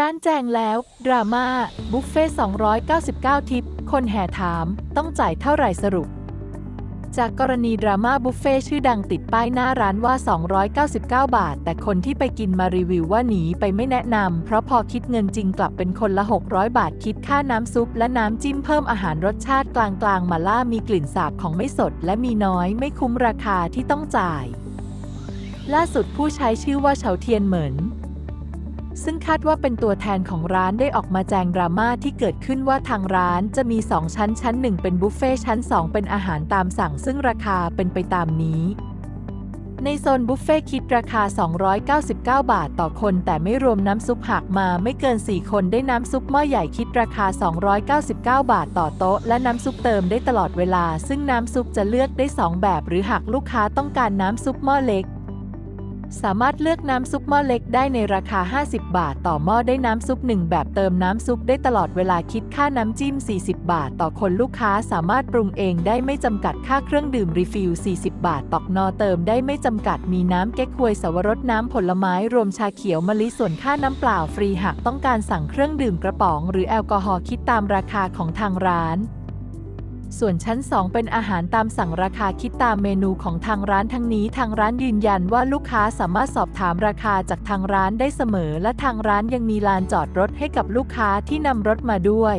ร้านแจงแล้ว ดราม่า บุฟเฟ่299 ทิป คนแห่ถาม ต้องจ่ายเท่าไหร่สรุป จากกรณีดราม่าบุฟเฟ่ชื่อดังติดป้ายหน้าร้านว่า 299 บาท แต่คนที่ไปกินมารีวิวว่าหนีไปไม่แนะนำ เพราะพอคิดเงินจริงกลับเป็นคนละ 600 บาทคิดค่าน้ำซุป และน้ำจิ้มเพิ่มอาหารรสชาติกลางๆ มาล่ามีกลิ่นสาบของไม่สด และมีน้อยไม่คุ้มราคาที่ต้องจ่าย ล่าสุดผู้ใช้ชื่อว่าเฉาเทียนเหมิน ซึ่งคาดว่าเป็นตัวแทนของร้านได้ออกมาแจงดราม่าที่เกิดขึ้นว่าทางร้านจะมี 2 ชั้นชั้น 1 เป็นบุฟเฟ่ชั้น 2 เป็นอาหารตามสั่ง ซึ่งราคาเป็นไปตามนี้ ในโซนบุฟเฟ่คิดราคา 299 บาทต่อคน แต่ไม่รวมน้ำซุปหากมาไม่เกิน 4 คนได้น้ำซุปหม้อใหญ่คิดราคา 299 บาทต่อโต๊ะ และน้ำซุปเติมได้ตลอดเวลา ซึ่งน้ำซุปจะเลือกได้ 2 แบบ หรือหากลูกค้าต้องการน้ำซุปหม้อเล็ก สามารถเลือกน้ำซุปหม้อเล็กได้ในราคา 50 บาท ต่อหม้อได้น้ำซุป 1 แบบเติมน้ำซุปได้ตลอดเวลาคิดค่าน้ำจิ้ม 40 บาท ต่อคนลูกค้าสามารถปรุงเองได้ไม่จำกัดค่าเครื่องดื่มรีฟิล 40 บาทตอกนอเติมได้ไม่จำกัดมีน้ำเก๊กฮวยสวรสน้ำผลไม้รวมชาเขียวมะลิส่วนค่าน้ำเปล่าฟรีหากต้องการสั่งเครื่องดื่มกระป๋อง หรือแอลกอฮอล์คิดตามราคาของทางร้าน ส่วนชั้น 2 เป็นอาหารตามสั่งราคาคิดตามเมนูของทางร้านทั้งนี้ทางร้านยืนยันว่าลูกค้าสามารถสอบถามราคาจากทางร้านได้เสมอ และทางร้านยังมีลานจอดรถให้กับลูกค้าที่นำรถมาด้วย